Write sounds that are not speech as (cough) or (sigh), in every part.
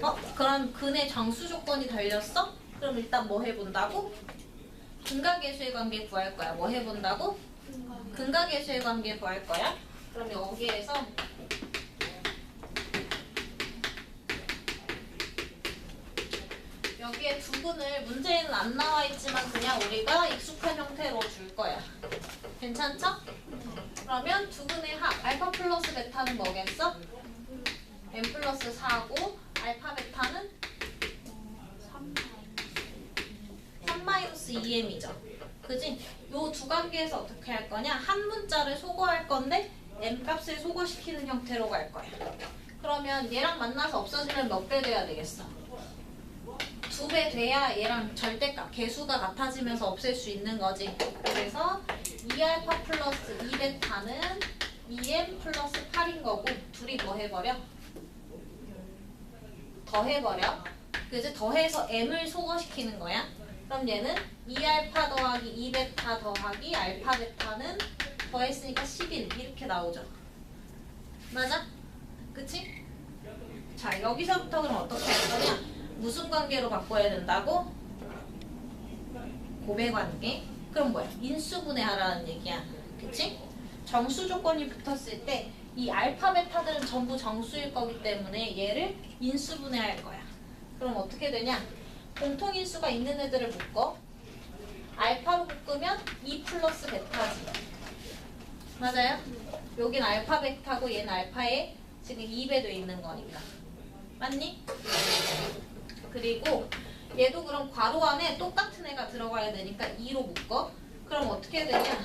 어, 그럼 근의 정수 조건이 달렸어? 그럼 일단 뭐 해본다고? 근각계수의 관계 구할 거야. 뭐 해본다고? 근각계수의 관계 구할 거야. 그럼 여기에서 여기에 두 분을 문제에는 안 나와 있지만 그냥 우리가 익숙한 형태로 줄 거야. 괜찮죠? 그러면 두 분의 합 알파 플러스 베타는 뭐겠어? n 플러스 4고 알파 베타는 3 마이너스 2m이죠. 그지? 요 두 관계에서 어떻게 할 거냐? 한 문자를 소거할 건데 m 값을 소거시키는 형태로 갈 거야. 그러면 얘랑 만나서 없어지면 몇 배 돼야 되겠어? 두 배 돼야 얘랑 절대값 개수가 같아지면서 없앨 수 있는 거지. 그래서 2알파 플러스 2베타는 2m 플러스 8인 거고 둘이 뭐 해버려? 더해버려. 그지? 더해서 m을 소거시키는 거야. 그럼 얘는 2알파 더하기 2베타 더하기 알파 베타는 더했으니까 11 이렇게 나오죠. 맞아? 그치? 자 여기서부터 그럼 어떻게 할 거냐? 무슨 관계로 바꿔야 된다고? 고배 관계? 그럼 뭐야? 인수분해하라는 얘기야. 그치? 정수 조건이 붙었을 때 이 알파 베타들은 전부 정수일 거기 때문에 얘를 인수분해할 거야. 그럼 어떻게 되냐? 공통인수가 있는 애들을 묶어. 알파로 묶으면 2 플러스 베타지. 맞아요? 여긴 알파 베타고 얘는 알파에 지금 2배 돼 있는 거니까. 맞니? 그리고 얘도 그럼 괄호 안에 똑같은 애가 들어가야 되니까 2로 묶어. 그럼 어떻게 되냐?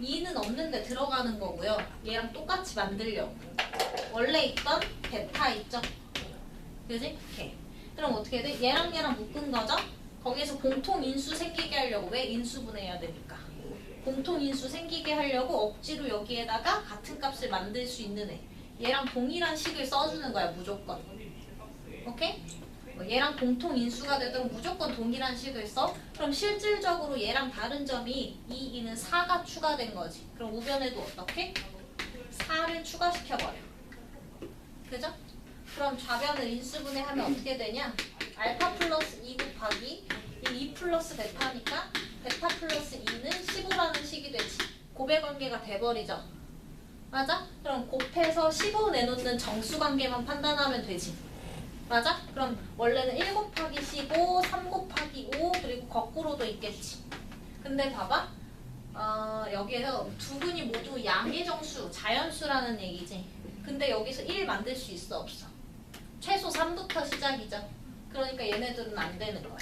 2는 없는데 들어가는 거고요. 얘랑 똑같이 만들려고. 원래 있던 베타 있죠? 그지? 이렇게. 그럼 어떻게 돼? 얘랑 얘랑 묶은 거죠? 거기에서 공통 인수 생기게 하려고 왜 인수 분해해야 되니까? 공통 인수 생기게 하려고 억지로 여기에다가 같은 값을 만들 수 있는 애. 얘랑 동일한 식을 써주는 거야 무조건. 오케이? 뭐 얘랑 공통 인수가 되든 무조건 동일한 식을 써. 그럼 실질적으로 얘랑 다른 점이 이 2는 4가 추가된 거지. 그럼 우변에도 어떻게? 4를 추가시켜버려. 그죠? 그럼 좌변을 인수분해 하면 어떻게 되냐? 알파 플러스 2 곱하기 이2 플러스 베타니까 베타 플러스 2는 15라는 식이 되지. 고배 관계가 돼버리죠. 맞아? 그럼 곱해서 15 내놓는 정수 관계만 판단하면 되지. 맞아? 그럼 원래는 1 곱하기 15, 3 곱하기 5 그리고 거꾸로도 있겠지. 근데 봐봐. 어, 여기에서 두 분이 모두 양의 정수, 자연수라는 얘기지. 근데 여기서 1 만들 수 있어 없어? 최소 3부터 시작이죠. 그러니까 얘네들은 안 되는 거야.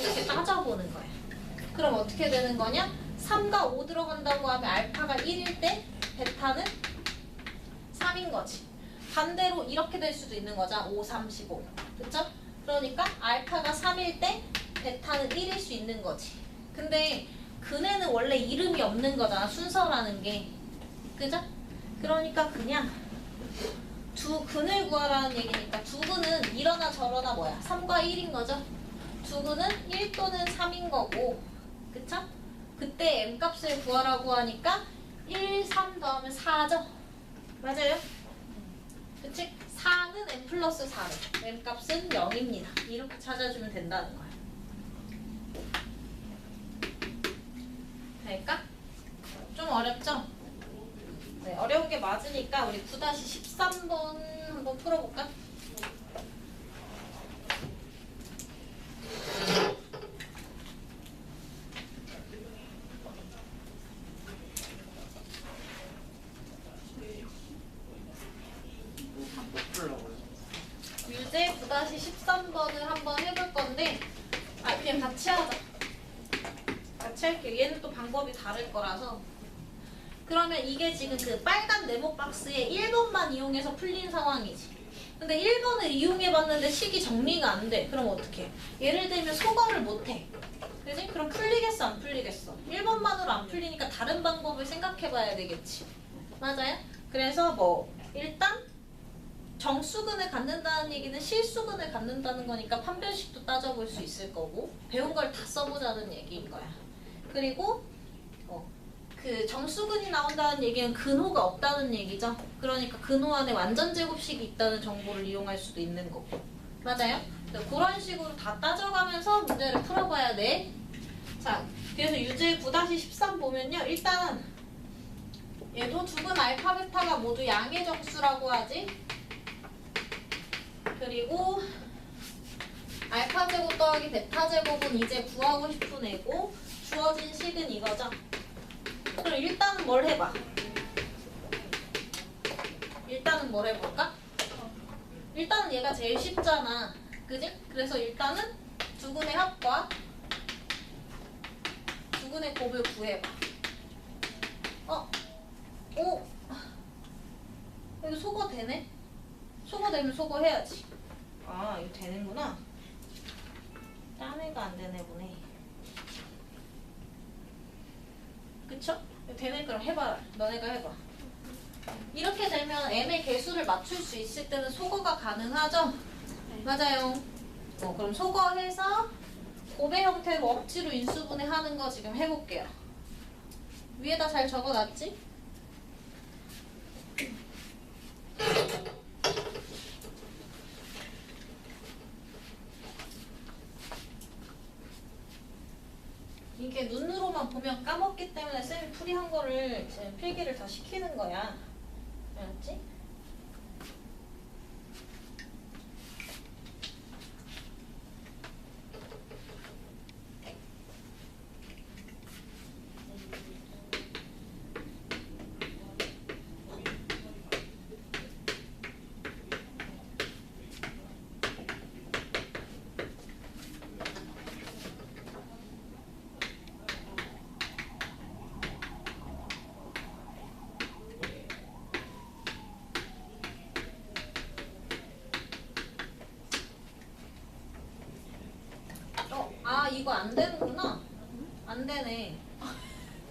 이렇게 따져보는 거야. 그럼 어떻게 되는 거냐? 3과 5 들어간다고 하면 알파가 1일 때 베타는 3인 거지. 반대로 이렇게 될 수도 있는 거잖아. 5, 3, 15. 그쵸? 그러니까 알파가 3일 때 베타는 1일 수 있는 거지. 근데 근에는 원래 이름이 없는 거잖아. 순서라는 게. 그죠? 그러니까 그냥 두 근을 구하라는 얘기니까 두 근은 이러나 저러나 뭐야? 3과 1인 거죠? 두 근은 1 또는 3인 거고. 그쵸? 그때 m 값을 구하라고 하니까 1, 3 더하면 4죠? 맞아요? 그치? 4는 n 플러스 4로 n 값은 0입니다. 이렇게 찾아주면 된다는 거야. 될까? 좀 어렵죠? 게 맞으니까 우리 9-13번 한번 풀어볼까? 유제 9-13번을 한번 해볼 건데 아 그냥 같이 하자. 같이 할게요. 얘는 또 방법이 다를 거라서 그러면 이게 지금 그 빨간 네모 박스에 1번만 이용해서 풀린 상황이지 근데 1번을 이용해봤는데 식이 정리가 안 돼 그럼 어떡해 예를 들면 소거를 못해 그지? 그럼 풀리겠어 안 풀리겠어 1번만으로 안 풀리니까 다른 방법을 생각해봐야 되겠지 맞아요? 그래서 뭐 일단 정수근을 갖는다는 얘기는 실수근을 갖는다는 거니까 판별식도 따져볼 수 있을 거고 배운 걸 다 써보자는 얘기인 거야. 그리고 어, 그 정수근이 나온다는 얘기는 근호가 없다는 얘기죠. 그러니까 근호 안에 완전 제곱식이 있다는 정보를 이용할 수도 있는 거고. 맞아요? 그래서 그런 식으로 다 따져가면서 문제를 풀어봐야 돼. 자, 그래서 유제 9-13 보면요. 일단 얘도 두근 알파 베타가 모두 양의 정수라고 하지. 그리고 알파 제곱 더하기 베타 제곱은 이제 구하고 싶은 애고 주어진 식은 이거죠. 그럼 일단은 뭘 해봐? 일단은 뭘 해볼까? 일단은 얘가 제일 쉽잖아. 그지? 그래서 일단은 두근의 합과 두근의 곱을 구해봐. 어? 오? 여기 소거 되네? 소거 되면 소거 해야지. 아, 이거 되는구나. 딴 애가 안 되네 보네. 그쵸? 되네 그럼 해봐. 너네가 해봐. 이렇게 되면 m의 개수를 맞출 수 있을 때는 소거가 가능하죠? 맞아요. 어, 그럼 소거해서 곱의 형태로 억지로 인수분해 하는 거 지금 해볼게요. 위에다 잘 적어놨지? 이게 눈으로 만 보면 까먹기 때문에 쌤이 풀이한 거를 지금 필기를 더 시키는 거야. 알았지? 어, 아 이거 안 되는구나. 안 되네.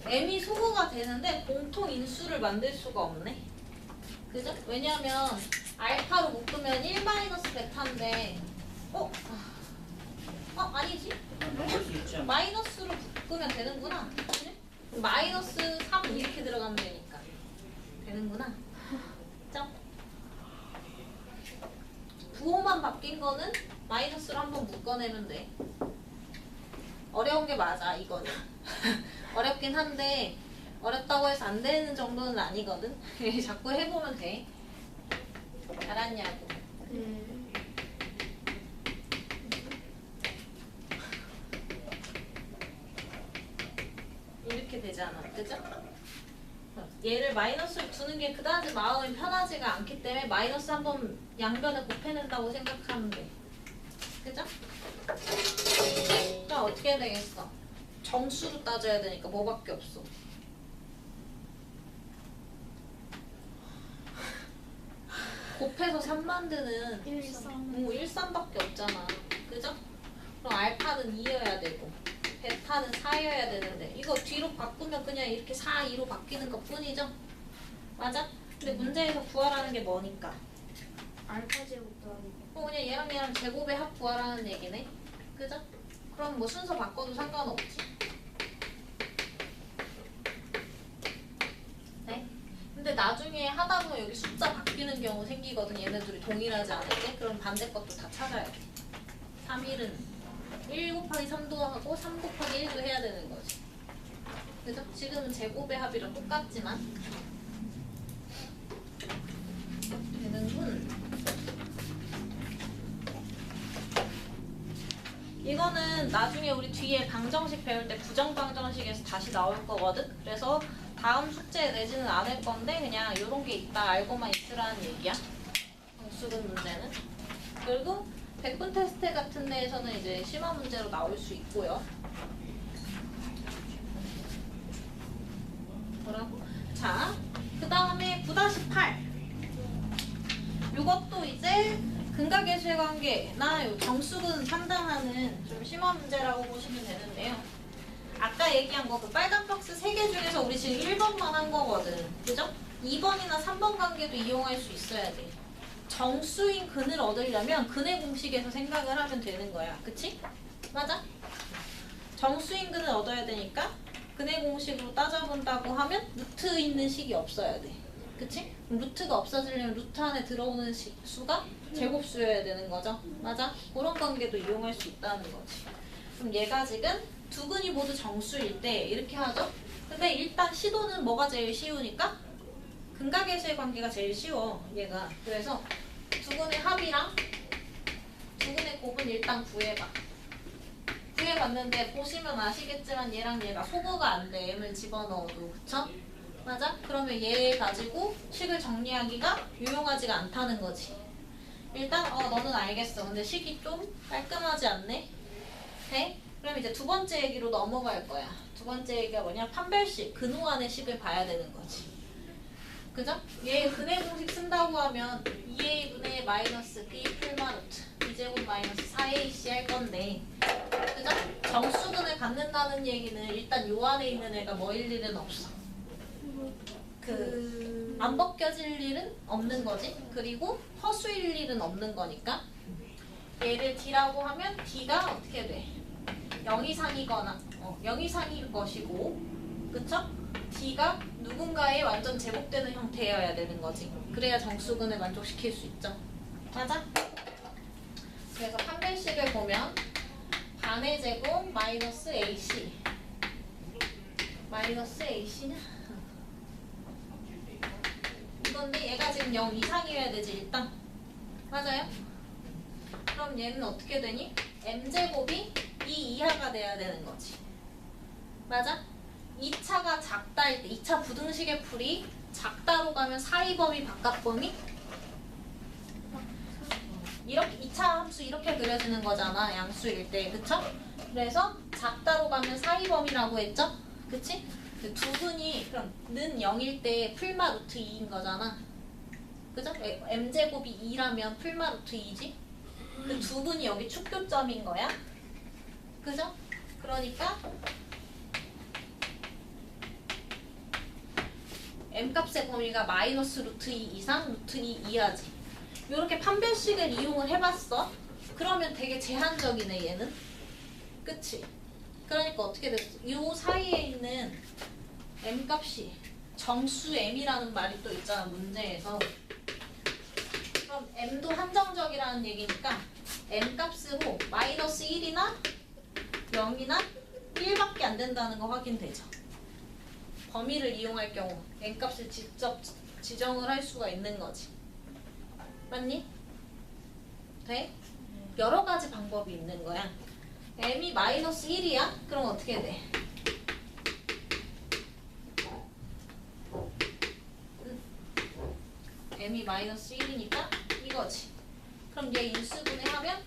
m이 소거가 되는데 공통 인수를 만들 수가 없네. 그죠? 왜냐면 알파로 묶으면 1 마이너스 베타인데, 어? 어 아니지? 마이너스로 묶으면 되는구나. 마이너스 3 이렇게 들어가면 되니까 되는구나. 점. 부호만 바뀐 거는 마이너스로 한번 묶어내면 돼. 어려운 게 맞아 이거는. (laughs) 어렵긴 한데 어렵다고 해서 안 되는 정도는 아니거든. (laughs) 자꾸 해보면 돼. 알았냐고. 이렇게 되잖아, 그죠? 얘를 마이너스를 두는 게 그다지 마음이 편하지가 않기 때문에 마이너스 한번 양변에 곱해낸다고 생각하면 돼. 그죠? 어떻게 해야 되겠어? 정수로 따져야 되니까 뭐밖에 없어. 곱해서 3 만드는 뭐 1, 3밖에 없잖아. 그죠? 그럼 알파는 2여야 되고 베타는 4여야 되는데 이거 뒤로 바꾸면 그냥 이렇게 4, 2로 바뀌는 것 뿐이죠? 맞아? 근데 문제에서 구하라는 게 뭐니까? 알파 제곱 더하기 어, 그냥 얘랑 얘랑 제곱의 합 구하라는 얘기네. 그죠? 그럼 뭐 순서 바꿔도 상관없지. 네? 근데 나중에 하다 보면 여기 숫자 바뀌는 경우 생기거든. 얘네들이 동일하지 않을 때. 그럼 반대 것도 다 찾아야 돼. 3일은 1 곱하기 3도 하고 3 곱하기 1도 해야 되는 거지. 그죠? 지금은 제곱의 합이랑 똑같지만 되는군. 이거는 나중에 우리 뒤에 방정식 배울 때 부정방정식에서 다시 나올 거거든. 그래서 다음 숙제에 내지는 않을 건데 그냥 이런 게 있다 알고만 있으라는 얘기야. 정수근 문제는. 그리고 백분 테스트 같은 데에서는 이제 심화 문제로 나올 수 있고요. 뭐라고? 자, 그 다음에 9-8. 요것도 이제 근각예수의 관계나 요 정수근 상당하는 좀 심화 문제라고 보시면 되는데요. 아까 얘기한 거 그 빨간 박스 3개 중에서 우리 지금 1번만 한 거거든. 그죠? 2번이나 3번 관계도 이용할 수 있어야 돼. 정수인 근을 얻으려면 근의 공식에서 생각을 하면 되는 거야. 그치? 맞아? 정수인 근을 얻어야 되니까 근해 공식으로 따져본다고 하면 루트 있는 식이 없어야 돼. 그치? 루트가 없어지려면 루트 안에 들어오는 시- 수가 제곱수여야 되는 거죠. 맞아? 그런 관계도 이용할 수 있다는 거지. 그럼 얘가 지금 두 근이 모두 정수일 때 이렇게 하죠. 근데 일단 시도는 뭐가 제일 쉬우니까 근각의수의 관계가 제일 쉬워 얘가. 그래서 두 근의 합이랑 두 근의 곱은 일단 구해봐. 구해봤는데 보시면 아시겠지만 얘랑 얘가 소거가 안 돼. m을 집어넣어도 그쵸? 맞아? 그러면 얘 가지고 식을 정리하기가 유용하지가 않다는 거지. 일단 어 너는 알겠어. 근데 식이 좀 깔끔하지 않네. 돼? 그럼 이제 두 번째 얘기로 넘어갈 거야. 두 번째 얘기가 뭐냐? 판별식, 근호안의 식을 봐야 되는 거지. 그죠? 얘 근해 공식 쓴다고 하면 2a분의 마이너스 b 풀마루트 2제곱 마이너스 4ac 할 건데 그죠? 정수근을 갖는다는 얘기는 일단 요 안에 있는 애가 뭐일 일은 없어. 그 안 벗겨질 일은 없는 거지. 그리고 허수일 일은 없는 거니까. 얘를 D라고 하면 D가 어떻게 돼? 0 이상이거나 어, 0 이상일 것이고 그쵸? D가 누군가의 완전 제곱되는 형태여야 되는 거지. 그래야 정수근을 만족시킬 수 있죠. 맞아? 그래서 판별식을 보면 반의 제곱 마이너스 AC 마이너스 AC냐? 이건데 얘가 지금 0 이상이어야 되지 일단 맞아요? 그럼 얘는 어떻게 되니? m제곱이 2 이하가 돼야 되는 거지 맞아? 2차가 작다 할때 2차 부등식의 풀이 작다로 가면 사이 범위 바깥 범위 이렇게 2차 함수 이렇게 그려지는 거잖아 양수일 때 그쵸? 그래서 작다로 가면 사이 범위라고 했죠? 그치? 그 두 분이 그럼 는 0일 때 풀마 루트 2인 거잖아 그죠? 에- m제곱이 2라면 풀마 루트 2지? 그 두 분이 여기 축교점인 거야 그죠? 그러니까 m값의 범위가 마이너스 루트 2 이상 루트 2 이하지 이렇게 판별식을 이용을 해봤어 그러면 되게 제한적이네 얘는 그치? 그러니까 어떻게 됐어? 이 사이에 있는 m값이 정수 m이라는 말이 또 있잖아 문제에서 그럼 m도 한정적이라는 얘기니까 m값으로 마이너스 1이나 0이나 1밖에 안 된다는 거 확인되죠 범위를 이용할 경우 n값을 직접 지- 지정을 할 수가 있는 거지 맞니? 돼? 여러 가지 방법이 있는 거야 m이 마이너스 1이야? 그럼 어떻게 돼? M이 마이너스 1이니까 이거지. 그럼 얘 인수분해 하면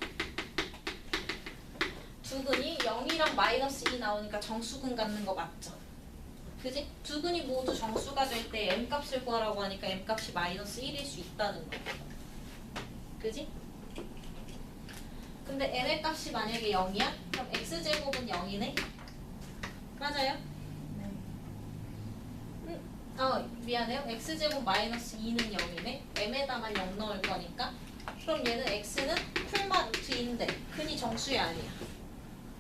두 근이 0이랑 마이너스 2 나오니까 정수근 갖는 거 맞죠? 그지? 두 근이 모두 정수가 될 때 m 값을 구하라고 하니까 m 값이 마이너스 1일 수 있다는 거. 그지? 근데 n의 값이 만약에 0이야? 그럼 x제곱은 0이네? 맞아요? 음, 어 미안해요 x제곱 마이너스 2는 0이네 m에다만 0 넣을 거니까 그럼 얘는 x는 풀마 루트인데 근이 정수이 아니야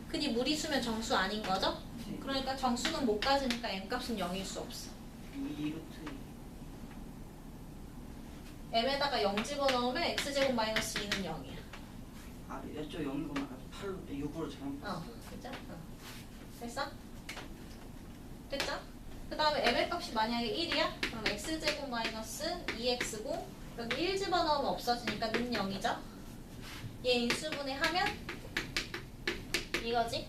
근이 무리수면 정수 아닌 거죠? 그러니까 정수는 못 가지니까 m값은 0일 수 없어 2 루트 m에다가 0 집어넣으면 x제곱 마이너스 2는 0이야 아 이쪽 0이구나 8루트 6으로 잘못 어, 봤어 그죠? 어. 됐어? 됐죠? 그 다음에 m의 값이 만약에 1이야? 그럼 x제곱 마이너스 2x고 여기 1 집어넣으면 없어지니까 는 0이죠? 얘 인수분해 하면 이거지?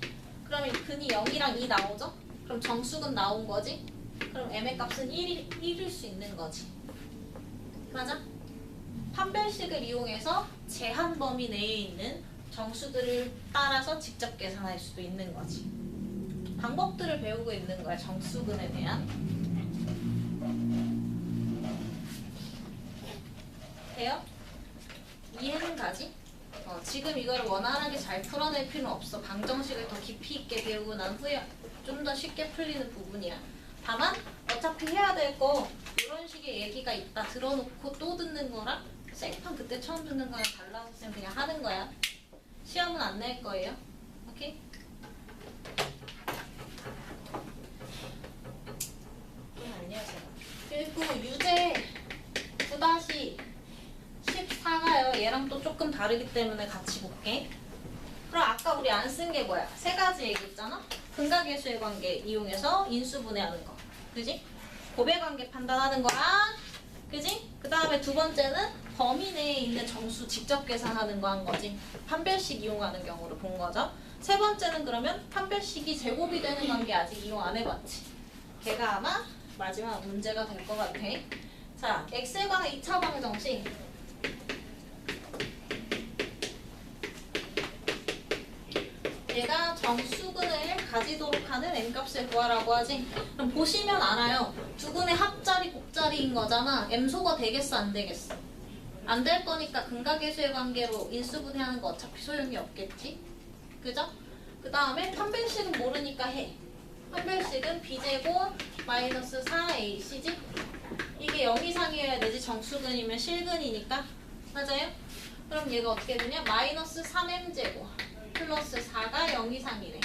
이 근이 0이랑 2 나오죠? 그럼 정수근 나온 거지? 그럼 m의 값은 1일, 1일 수 있는 거지 맞아? 판별식을 이용해서 제한 범위 내에 있는 정수들을 따라서 직접 계산할 수도 있는 거지. 방법들을 배우고 있는 거야, 정수근에 대한. 돼요? 이해는 가지? 어, 지금 이걸 원활하게 잘 풀어낼 필요는 없어. 방정식을 더 깊이 있게 배우고 난 후에 좀 더 쉽게 풀리는 부분이야. 다만 어차피 해야 될 거 이런 식의 얘기가 있다 들어놓고 또 듣는 거랑 생판 그때 처음 듣는 거랑 달라서 쌤 그냥 하는 거야. 시험은 안 낼 거예요. 오케이? 그리고 유제 9다시 14가요. 얘랑 또 조금 다르기 때문에 같이 볼게. 그럼 아까 우리 안 쓴 게 뭐야? 세 가지 얘기했잖아? 근각계수의 관계 이용해서 인수 분해하는 거. 그지? 고배관계 판단하는 거랑 그지? 그 다음에 두 번째는 범위 내에 있는 정수 직접 계산하는 거 한 거지. 판별식 이용하는 경우를 본 거죠. 세 번째는 그러면 판별식이 제곱이 되는 관계 아직 이용 안 해봤지. 걔가 아마 마지막 문제가 될 것 같아. 자, x에 관한 2차 방정식. 얘가 정수근을 가지도록 하는 n값을 구하라고 하지. 그럼 보시면 알아요. 두 근의 합자리 곱자리인 거잖아. m소가 되겠어 안 되겠어? 안 될 거니까 근각계수의 관계로 인수분해하는 거 어차피 소용이 없겠지. 그죠? 그 다음에 판별식은 모르니까 해. 판별식은 b제곱 마이너스 4ac지? 이게 0 이상이어야 되지 정수근이면 실근이니까 맞아요? 그럼 얘가 어떻게 되냐? 마이너스 3m제곱 플러스 4가 0 이상이래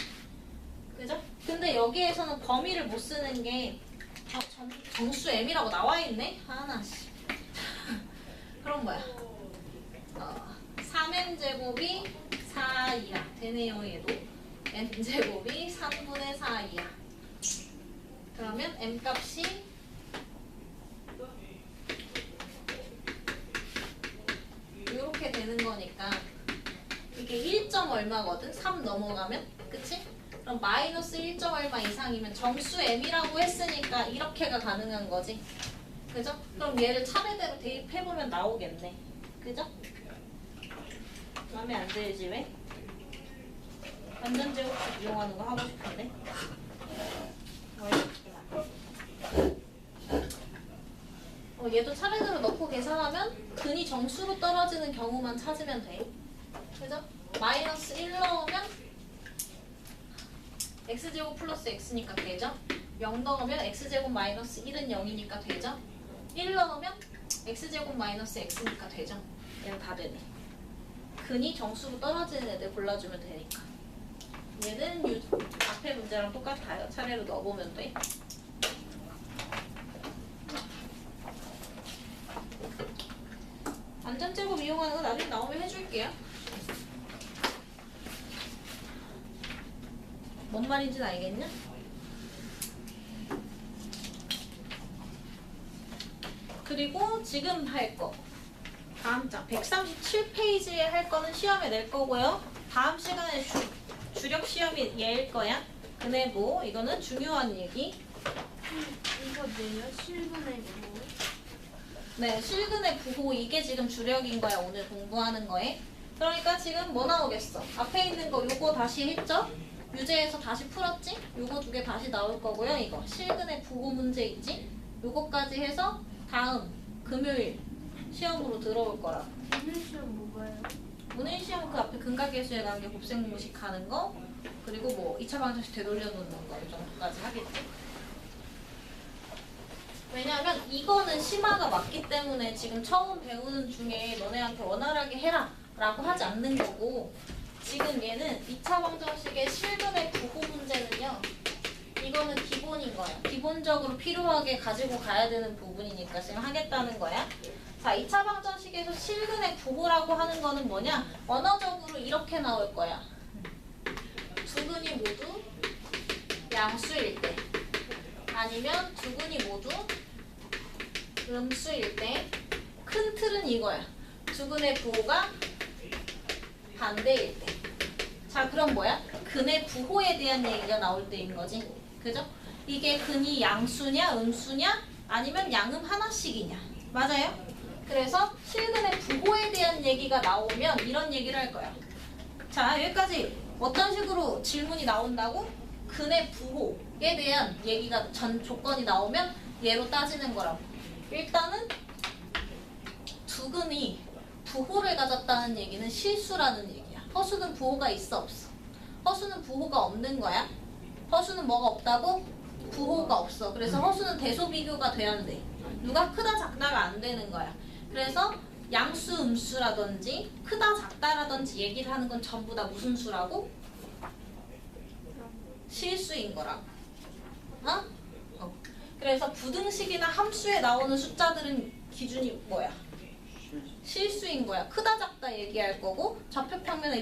그죠? 근데 여기에서는 범위를 못 쓰는 게 아, 정, 정수 m이라고 나와 있네? 하나 씨 (laughs) 그럼 뭐야? 어, 3m제곱이 4이야 되네요 얘도 m제곱이 3분의 4이야 그러면 m값이 이렇게 되는 거니까 이게 1점 얼마거든? 3 넘어가면 그치? 그럼 마이너스 1점 얼마 이상이면 정수 m이라고 했으니까 이렇게가 가능한 거지 그죠? 그럼 얘를 차례대로 대입해보면 나오겠네 그죠? 마음에 안 들지 왜? 완전 제곱식 이용하는 거 하고 싶은데 어, 얘도 차례대로 넣고 계산하면 근이 정수로 떨어지는 경우만 찾으면 돼. 그죠? 마이너스 1 넣으면 x제곱 플러스 x니까 되죠? 0 넣으면 x제곱 마이너스 1은 0이니까 되죠? 1 넣으면 x제곱 마이너스 x니까 되죠? 얘는 다 되네. 근이 정수로 떨어지는 애들 골라주면 되니까. 얘는 유, 앞에 문제랑 똑같아요. 차례로 넣어보면 돼. 완전 제곱 이용하는 거 나중에 나오면 해줄게요. 뭔 말인지 알겠냐? 그리고 지금 할 거. 다음 장 137페이지에 할 거는 시험에 낼 거고요. 다음 시간에 주, 주력 시험이 얘일 거야. 근해보 이거는 중요한 얘기. 이거 뭐예요? 실분의 뭐? 네, 실근의 부호 이게 지금 주력인 거야 오늘 공부하는 거에. 그러니까 지금 뭐 나오겠어? 앞에 있는 거 요거 다시 했죠? 유제에서 다시 풀었지? 요거 두 개 다시 나올 거고요. 이거 실근의 부호 문제 있지? 요거까지 해서 다음 금요일 시험으로 들어올 거라. 오늘 시험 뭐가요? 오늘 시험 그 앞에 근각계수에 관계 곱셈공식 하는 거 그리고 뭐 2차 방정식 되돌려 놓는 거 이 정도까지 하겠지? 왜냐면 이거는 심화가 맞기 때문에 지금 처음 배우는 중에 너네한테 원활하게 해라 라고 하지 않는 거고 지금 얘는 2차 방정식의 실근의 부호 문제는요 이거는 기본인 거야. 기본적으로 필요하게 가지고 가야 되는 부분이니까 지금 하겠다는 거야. 자 2차 방정식에서 실근의 부호라고 하는 거는 뭐냐? 언어적으로 이렇게 나올 거야. 두 근이 모두 양수일 때. 아니면 두 근이 모두 음수일 때 큰 틀은 이거야. 두 근의 부호가 반대일 때. 자, 그럼 뭐야? 근의 부호에 대한 얘기가 나올 때인 거지. 그죠? 이게 근이 양수냐, 음수냐, 아니면 양음 하나씩이냐. 맞아요? 그래서 실근의 부호에 대한 얘기가 나오면 이런 얘기를 할 거야. 자, 여기까지 어떤 식으로 질문이 나온다고? 근의 부호에 대한 얘기가 전 조건이 나오면 얘로 따지는 거라고. 일단은 두근이 부호를 가졌다는 얘기는 실수라는 얘기야. 허수는 부호가 있어 없어? 허수는 부호가 없는 거야. 허수는 뭐가 없다고? 부호가 없어. 그래서 허수는 대소 비교가 돼야 돼. 누가 크다 작다가 안 되는 거야. 그래서 양수 음수라든지 크다 작다라든지 얘기를 하는 건 전부 다 무슨 수라고? 실수인 거라고. 어? 어. 그래서 부등식이나 함수에 나오는 숫자들은 기준이 뭐야? 실 실수인 거야. 크다 작다 얘기할 거고 좌표 평면 AB